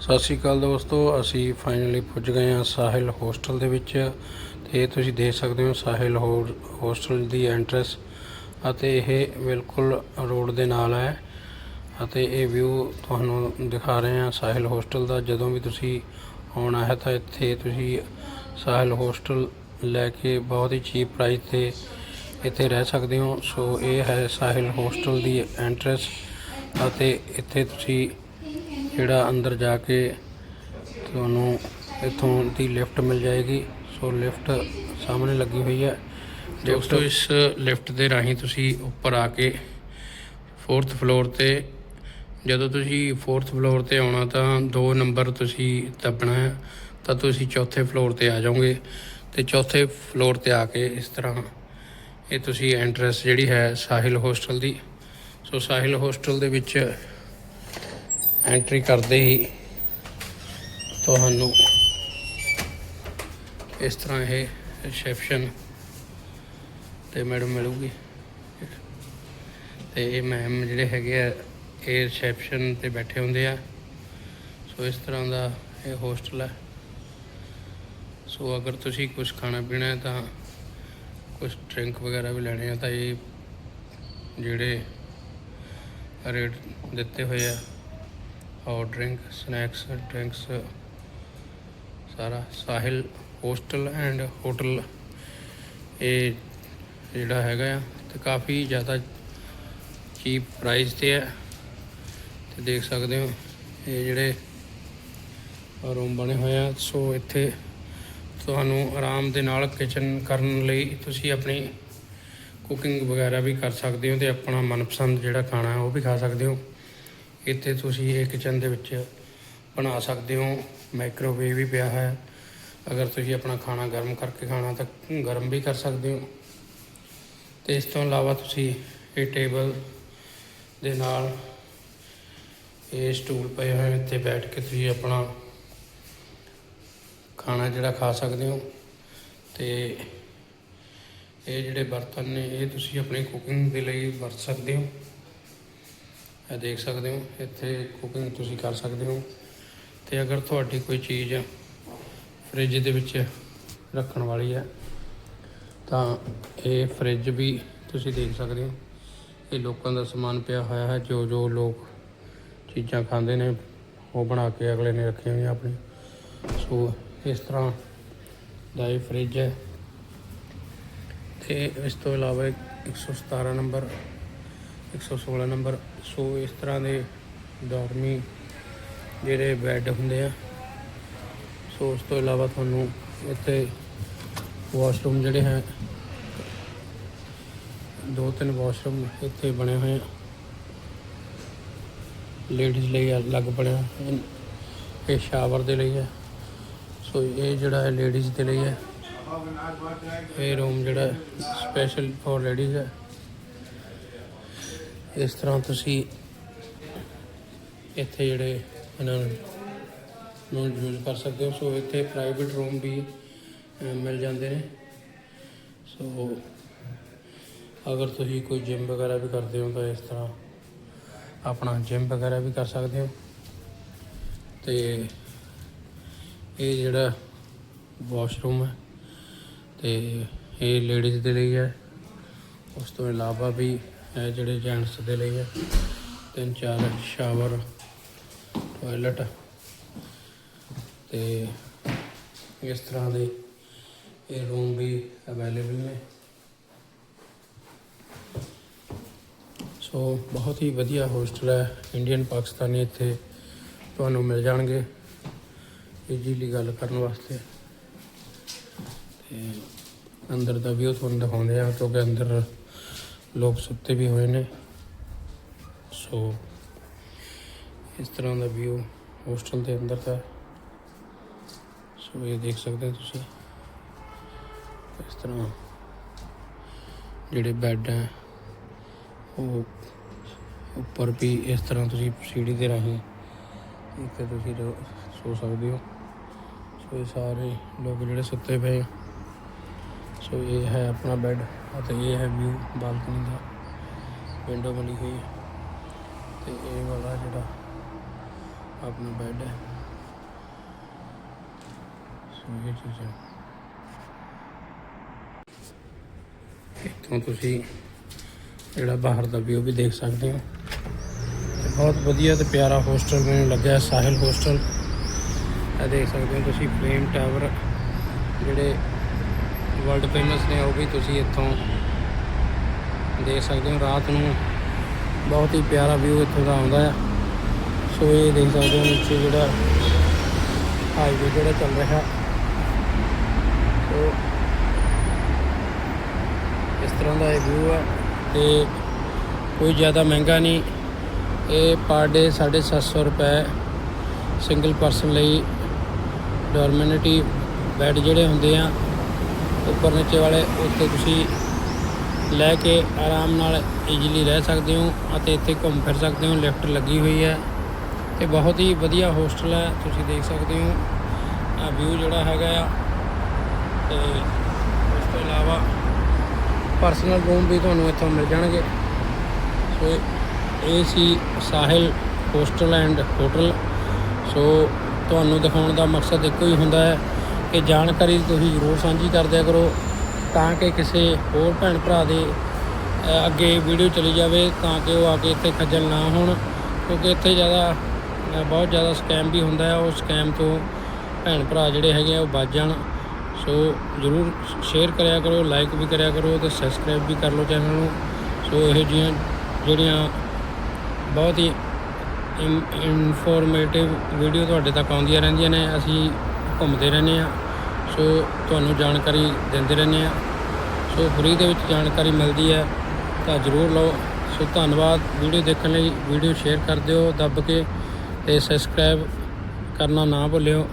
ਸਤਿ ਸ਼੍ਰੀ ਅਕਾਲ ਦੋਸਤੋ, ਅਸੀਂ ਫਾਈਨਲੀ ਪੁੱਜ ਗਏ ਹਾਂ ਸਾਹਿਲ ਹੋਸਟਲ ਦੇ ਵਿੱਚ ਤੇ ਤੁਸੀਂ ਦੇਖ ਸਕਦੇ ਹੋ ਸਾਹਿਲ ਹੋ- ਹੋਸਟਲ ਦੀ ਐਂਟਰੈਂਸ ਅਤੇ ਇਹ ਬਿਲਕੁਲ ਰੋਡ ਦੇ ਨਾਲ ਹੈ ਅਤੇ ਇਹ ਵਿਊ ਤੁਹਾਨੂੰ ਦਿਖਾ ਰਹੇ ਹਾਂ ਸਾਹਿਲ ਹੋਸਟਲ ਦਾ। ਜਦੋਂ ਵੀ ਤੁਸੀਂ ਆਉਣਾ ਹੈ ਤਾਂ ਇੱਥੇ ਤੁਸੀਂ ਸਾਹਿਲ ਹੋਸਟਲ ਲੈ ਕੇ ਬਹੁਤ ਹੀ ਚੀਪ ਪ੍ਰਾਈਸ ਤੇ ਇੱਥੇ ਰਹਿ ਸਕਦੇ ਹੋ। ਸੋ ਇਹ ਹੈ ਸਾਹਿਲ ਹੋਸਟਲ ਦੀ ਐਂਟਰੈਂਸ ਅਤੇ ਇੱਥੇ ਤੁਸੀਂ ਜਿਹੜਾ ਅੰਦਰ ਜਾ ਕੇ ਤੁਹਾਨੂੰ ਇੱਥੋਂ ਦੀ ਲਿਫਟ ਮਿਲ ਜਾਏਗੀ। ਸੋ ਲਿਫਟ ਸਾਹਮਣੇ ਲੱਗੀ ਹੋਈ ਹੈ। ਦੋਸਤੋ ਇਸ ਲਿਫਟ ਦੇ ਰਾਹੀਂ ਤੁਸੀਂ ਉੱਪਰ ਆ ਕੇ 4th ਫਲੋਰ ਤੇ ਜਦੋਂ ਤੁਸੀਂ 4th ਫਲੋਰ ਤੇ ਆਉਣਾ ਤਾਂ 2 ਨੰਬਰ ਤੁਸੀਂ ਦੱਬਣਾ ਹੈ, ਤਾਂ ਤੁਸੀਂ ਚੌਥੇ ਫਲੋਰ ਤੇ ਆ ਜਾਓਗੇ। ਤੇ ਚੌਥੇ ਫਲੋਰ ਤੇ ਆ ਕੇ ਇਸ ਤਰ੍ਹਾਂ ਇਹ ਤੁਸੀਂ ਐਂਟਰੈਂਸ ਜਿਹੜੀ ਹੈ ਸਾਹਿਲ ਹੋਸਟਲ ਦੀ। ਸੋ ਸਾਹਿਲ ਹੋਸਟਲ ਦੇ ਵਿੱਚ ਐਂਟਰੀ ਕਰਦੇ ਹੀ ਤੁਹਾਨੂੰ ਇਸ ਤਰ੍ਹਾਂ ਇਹ ਰਿਸੈਪਸ਼ਨ ਤੇ ਮੈਡਮ ਮਿਲੂਗੀ। ਤੇ ਇਹ ਮੈਮ ਜਿਹੜੇ ਹੈਗੇ ਆ, ਇਹ ਰਿਸੈਪਸ਼ਨ ਤੇ ਬੈਠੇ ਹੁੰਦੇ ਆ। ਸੋ ਇਸ ਤਰ੍ਹਾਂ ਦਾ ਇਹ ਹੋਸਟਲ ਹੈ ਸੋ ਅਗਰ ਤੁਸੀਂ ਕੁਝ ਖਾਣਾ ਪੀਣਾ ਹੈ ਤਾਂ ਕੁਝ ਡਰਿੰਕ ਵਗੈਰਾ ਵੀ ਲੈਣੇ ਆ ਤਾਂ ਇਹ ਜਿਹੜੇ ਰੇਟ ਦਿੱਤੇ ਹੋਏ ਆ ਔਰ ਡਰਿੰਕ, ਸਨੈਕਸ, ਡਰਿੰਕਸ, ਸਾਰਾ ਸਾਹਿਲ ਹੋਸਟਲ ਐਂਡ ਹੋਟਲ। ਇਹ ਜਿਹੜਾ ਹੈਗਾ ਆ ਤੇ ਕਾਫੀ ਜ਼ਿਆਦਾ ਚੀਪ ਪ੍ਰਾਈਸ ਤੇ ਹੈ। ਤੇ ਦੇਖ ਸਕਦੇ ਹੋ, ਇਹ ਜਿਹੜੇ ਰੂਮ ਬਣੇ ਹੋਏ ਆ, ਸੋ ਇੱਥੇ ਤੁਹਾਨੂੰ ਆਰਾਮ ਦੇ ਨਾਲ ਕਿਚਨ ਕਰਨ ਲਈ ਤੁਸੀਂ ਆਪਣੀ ਕੁਕਿੰਗ ਵਗੈਰਾ ਵੀ ਕਰ ਸਕਦੇ ਹੋ ਤੇ ਆਪਣਾ ਮਨਪਸੰਦ ਜਿਹੜਾ ਖਾਣਾ ਹੈ ਉਹ ਵੀ ਖਾ ਸਕਦੇ ਹੋ। ਇੱਥੇ ਤੁਸੀਂ ਇਹ ਕਿਚਨ ਦੇ ਵਿੱਚ ਬਣਾ ਸਕਦੇ ਹੋ। ਮਾਈਕ੍ਰੋਵੇਵ ਵੀ ਪਿਆ ਹੈ। ਅਗਰ ਤੁਸੀਂ ਆਪਣਾ ਖਾਣਾ ਗਰਮ ਕਰਕੇ ਖਾਣਾ ਤਾਂ ਗਰਮ ਵੀ ਕਰ ਸਕਦੇ ਹੋ। ਤੇ ਇਸ ਤੋਂ ਇਲਾਵਾ ਤੁਸੀਂ ਇਹ ਟੇਬਲ ਦੇ ਨਾਲ ਇਹ ਸਟੂਲ ਪਏ ਹੋਏ ਇੱਥੇ ਬੈਠ ਕੇ ਤੁਸੀਂ ਆਪਣਾ ਖਾਣਾ ਜਿਹੜਾ ਖਾ ਸਕਦੇ ਹੋ। ਤੇ ਇਹ ਜਿਹੜੇ ਬਰਤਨ ਨੇ, ਇਹ ਤੁਸੀਂ ਆਪਣੀ ਕੁਕਿੰਗ ਦੇ ਲਈ ਵਰਤ ਸਕਦੇ ਹੋ। ਇਹ ਦੇਖ ਸਕਦੇ ਹੋ, ਇੱਥੇ ਕੁਕਿੰਗ ਤੁਸੀਂ ਕਰ ਸਕਦੇ ਹੋ। ਤੇ ਅਗਰ ਤੁਹਾਡੀ ਕੋਈ ਚੀਜ਼ ਫ੍ਰਿਜ ਦੇ ਵਿੱਚ ਰੱਖਣ ਵਾਲੀ ਹੈ, ਤਾਂ ਇਹ ਫ੍ਰਿਜ ਵੀ ਤੁਸੀਂ ਦੇਖ ਸਕਦੇ ਹੋ। ਇਹ ਲੋਕਾਂ ਦਾ ਸਮਾਨ ਪਿਆ ਹੋਇਆ ਹੈ, ਜੋ ਜੋ ਲੋਕ ਚੀਜ਼ਾਂ ਖਾਂਦੇ ਨੇ, ਉਹ ਬਣਾ ਕੇ ਅਗਲੇ ਨੇ ਰੱਖੀਆਂ ਹੋਈਆਂ ਆਪਣੀ ਸੋ ਇਸ ਤਰ੍ਹਾਂ ਦਾ ਇਹ ਫ੍ਰਿਜ ਹੈ। ਤੇ ਇਸ ਤੋਂ ਇਲਾਵਾ ਇੱਕ 117 ਨੰਬਰ 116 ਨੰਬਰ। ਸੋ ਇਸ ਤਰ੍ਹਾਂ ਦੇ ਡਾਰਮੀ ਜਿਹੜੇ ਬੈੱਡ ਹੁੰਦੇ ਆ, ਸੋ ਉਸ ਤੋਂ ਇਲਾਵਾ ਤੁਹਾਨੂੰ ਇੱਥੇ ਵਾਸ਼ਰੂਮ ਜਿਹੜੇ ਹੈ ਦੋ ਤਿੰਨ ਵਾਸ਼ਰੂਮ ਇੱਥੇ ਬਣੇ ਹੋਏ ਆ। ਲੇਡੀਜ਼ ਲਈ ਅਲੱਗ ਬਣਿਆ ਇਹ ਸ਼ਾਵਰ ਦੇ ਲਈ ਹੈ। ਸੋ ਇਹ ਜਿਹੜਾ ਹੈ ਲੇਡੀਜ਼ ਦੇ ਲਈ ਹੈ। ਇਹ ਰੂਮ ਜਿਹੜਾ ਸਪੈਸ਼ਲ ਫॉर ਲੇਡੀਜ਼ ਹੈ। ਇਸ ਤਰ੍ਹਾਂ ਤੁਸੀਂ ਇੱਥੇ ਜਿਹੜੇ ਇਹਨਾਂ ਨੂੰ ਯੂਜ਼ ਕਰ ਸਕਦੇ ਹੋ। ਸੋ ਇੱਥੇ ਪ੍ਰਾਈਵੇਟ ਰੂਮ ਵੀ ਮਿਲ ਜਾਂਦੇ ਨੇ। ਸੋ ਅਗਰ ਤੁਸੀਂ ਕੋਈ ਜਿਮ ਵਗੈਰਾ ਵੀ ਕਰਦੇ ਹੋ ਤਾਂ ਇਸ ਤਰ੍ਹਾਂ ਆਪਣਾ ਜਿਮ ਵਗੈਰਾ ਵੀ ਕਰ ਸਕਦੇ ਹੋ। ਤੇ ਇਹ ਜਿਹੜਾ ਵਾਸ਼ਰੂਮ ਹੈ ਤੇ ਇਹ ਲੇਡੀਜ਼ ਦੇ ਲਈ ਹੈ। ਉਸ ਤੋਂ ਇਲਾਵਾ ਵੀ ਇਹ ਜਿਹੜੇ ਜੈਂਟਸ ਦੇ ਲਈ ਹੈ ਤਿੰਨ ਚਾਰ ਸ਼ਾਵਰ ਟਾਇਲਟ ਤੇ ਇਸ ਤਰ੍ਹਾਂ ਦੇ ਇਹ ਰੂਮ ਵੀ ਅਵੇਲੇਬਲ ਨੇ। ਸੋ ਬਹੁਤ ਹੀ ਵਧੀਆ ਹੋਸਟਲ ਹੈ। ਇੰਡੀਅਨ ਪਾਕਿਸਤਾਨੀ ਇੱਥੇ ਤੁਹਾਨੂੰ ਮਿਲ ਜਾਣਗੇ। ਈਜ਼ੀਲੀ ਗੱਲ ਕਰਨ ਵਾਸਤੇ। ਤੇ ਅੰਦਰ ਦਾ ਵੀ ਤੁਹਾਨੂੰ ਦਿਖਾਉਂਦੇ ਆ, ਕਿਉਂਕਿ ਅੰਦਰ ਲੋਕ ਸੁੱਤੇ ਵੀ ਹੋਏ ਨੇ। ਸੋ ਇਸ ਤਰ੍ਹਾਂ ਦਾ ਵਿਊ ਹੋਸਟਲ ਦੇ ਅੰਦਰ ਦਾ ਹੈ। ਸੋ ਇਹ ਦੇਖ ਸਕਦੇ ਹੋ ਤੁਸੀਂ। ਇਸ ਤਰ੍ਹਾਂ ਜਿਹੜੇ ਬੈੱਡ ਹੈ, ਉਹ ਉੱਪਰ ਵੀ ਇਸ ਤਰ੍ਹਾਂ ਤੁਸੀਂ ਸੀੜੀ ਦੇ ਰਾਹੀਂ ਇੱਥੇ ਤੁਸੀਂ ਰੋ- ਸੋ ਸਕਦੇ ਹੋ। ਸੋ ਇਹ ਸਾਰੇ ਲੋਕ ਜਿਹੜੇ ਸੁੱਤੇ ਪਏ ਸੋ ਇਹ ਹੈ ਆਪਣਾ ਬੈੱਡ ਅਤੇ ਇਹ ਹੈ ਵਿਊ, ਬਾਲਕਨੀ ਦਾ ਵਿੰਡੋ ਬਣੀ ਹੋਈ ਹੈ। ਤੇ ਇਹ ਵਾਲਾ ਜਿਹੜਾ ਆਪਣਾ ਬੈੱਡ ਹੈ। ਸੋ ਇਹ ਚੀਜ਼ਾਂ ਇੱਥੋਂ ਤੁਸੀਂ ਜਿਹੜਾ ਬਾਹਰ ਦਾ ਵਿਊ ਵੀ ਦੇਖ ਸਕਦੇ ਹੋ। ਬਹੁਤ ਵਧੀਆ ਤੇ ਪਿਆਰਾ ਹੋਸਟਲ ਮੈਨੂੰ ਲੱਗਿਆ ਸਾਹਿਲ ਹੋਸਟਲ ਇਹ ਦੇਖ ਸਕਦੇ ਹੋ ਤੁਸੀਂ ਫਲੇਮ ਟਾਵਰ ਜਿਹੜੇ ਵਰਲਡ ਫੇਮਸ ਨੇ, ਉਹ ਵੀ ਤੁਸੀਂ ਇੱਥੋਂ ਦੇਖ ਸਕਦੇ ਹੋ। ਰਾਤ ਨੂੰ ਬਹੁਤ ਹੀ ਪਿਆਰਾ ਵਿਊ ਇੱਥੋਂ ਦਾ ਆਉਂਦਾ ਆ। ਸੋ ਇਹ ਦੇਖ ਸਕਦੇ ਹੋ ਨੀਚੇ ਜਿਹੜਾ ਹਾਈਵੇ ਜਿਹੜਾ ਚੱਲ ਰਿਹਾ। ਸੋ ਇਸ ਤਰ੍ਹਾਂ ਦਾ ਇਹ ਵਿਊ ਹੈ ਤੇ ਕੋਈ ਜ਼ਿਆਦਾ ਮਹਿੰਗਾ ਨਹੀਂ। ਇਹ ਪਰ ਡੇ 750 ਰੁਪਏ ਸਿੰਗਲ ਪਰਸਨ ਲਈ। ਡੋਰਮੈਨਿਟੀ ਬੈੱਡ ਜਿਹੜੇ ਹੁੰਦੇ ਆ ਉੱਪਰ ਨੀਚੇ ਵਾਲੇ ਉੱਥੇ ਤੁਸੀਂ ਲੈ ਕੇ ਆਰਾਮ ਨਾਲ ਈਜ਼ੀਲੀ ਰਹਿ ਸਕਦੇ ਹੋ ਅਤੇ ਇੱਥੇ ਘੁੰਮ ਫਿਰ ਸਕਦੇ ਹੋ ਲਿਫਟ ਲੱਗੀ ਹੋਈ ਹੈ। ਤੇ ਬਹੁਤ ਹੀ ਵਧੀਆ ਹੋਸਟਲ ਹੈ, ਤੁਸੀਂ ਦੇਖ ਸਕਦੇ ਹੋ। ਆ ਵਿਊ ਜਿਹੜਾ ਹੈਗਾ ਆ, ਤੇ ਉਸ ਤੋਂ ਇਲਾਵਾ ਪਰਸਨਲ ਰੂਮ ਵੀ ਤੁਹਾਨੂੰ ਇੱਥੋਂ ਮਿਲ ਜਾਣਗੇ। ਸੋ, ਇਹ ਸੀ Sahil hostel and hotel so, ਤੁਹਾਨੂੰ ਦਿਖਾਉਣ ਦਾ ਮਕਸਦ ਇੱਕੋ ਹੀ ਹੁੰਦਾ ਹੈ ਕਿ ਜਾਣਕਾਰੀ ਤੁਸੀਂ ਜ਼ਰੂਰ ਸਾਂਝੀ ਕਰਦਿਆ ਕਰੋ ਤਾਂ ਕਿ ਕਿਸੇ ਹੋਰ ਭੈਣ ਭਰਾ ਦੇ ਅੱਗੇ ਵੀਡੀਓ ਚਲੀ ਜਾਵੇ ਤਾਂ ਕਿ ਉਹ ਆ ਕੇ ਇੱਥੇ ਖੱਜਲ ਨਾ ਹੋਣ। ਕਿਉਂਕਿ ਇੱਥੇ ਜ਼ਿਆਦਾ ਬਹੁਤ ਜ਼ਿਆਦਾ ਸਕੈਮ ਵੀ ਹੁੰਦਾ ਹੈ। ਉਹ ਸਕੈਮ ਤੋਂ ਭੈਣ ਭਰਾ ਜਿਹੜੇ ਹੈਗੇ ਆ ਉਹ ਬਚ ਜਾਣ। ਸੋ ਜਰੂਰ ਸ਼ੇਅਰ ਕਰਿਆ ਕਰੋ ਲਾਈਕ ਵੀ ਕਰਿਆ ਕਰੋ ਤੇ ਸਬਸਕ੍ਰਾਈਬ ਵੀ ਕਰ ਲਓ ਚੈਨਲ ਨੂੰ। ਸੋ ਇਹ ਜੀਆਂ ਜਿਹੜੀਆਂ ਬਹੁਤ ਹੀ ਇਨਫੋਰਮੇਟਿਵ ਵੀਡੀਓ ਤੁਹਾਡੇ ਤੱਕ ਆਉਂਦੀਆਂ ਰਹਿੰਦੀਆਂ ਨੇ। ਅਸੀਂ ਘੁੰਮਦੇ ਰਹਿੰਦੇ ਆ ਸੋ ਤੁਹਾਨੂੰ ਜਾਣਕਾਰੀ ਦਿੰਦੇ ਰਹਿੰਦੇ ਆ ਸੋ ਫਰੀ ਦੇ ਵਿੱਚ ਜਾਣਕਾਰੀ ਮਿਲਦੀ ਹੈ, ਤਾਂ ਜਰੂਰ ਲਓ। ਸੋ ਧੰਨਵਾਦ। ਵੀਡੀਓ ਦੇਖਣ ਲਈ ਵੀਡੀਓ ਸ਼ੇਅਰ ਕਰ ਦਿਓ, ਦੱਬ ਕੇ ਤੇ ਸਬਸਕ੍ਰਾਈਬ ਕਰਨਾ ਨਾ ਭੁੱਲਿਓ।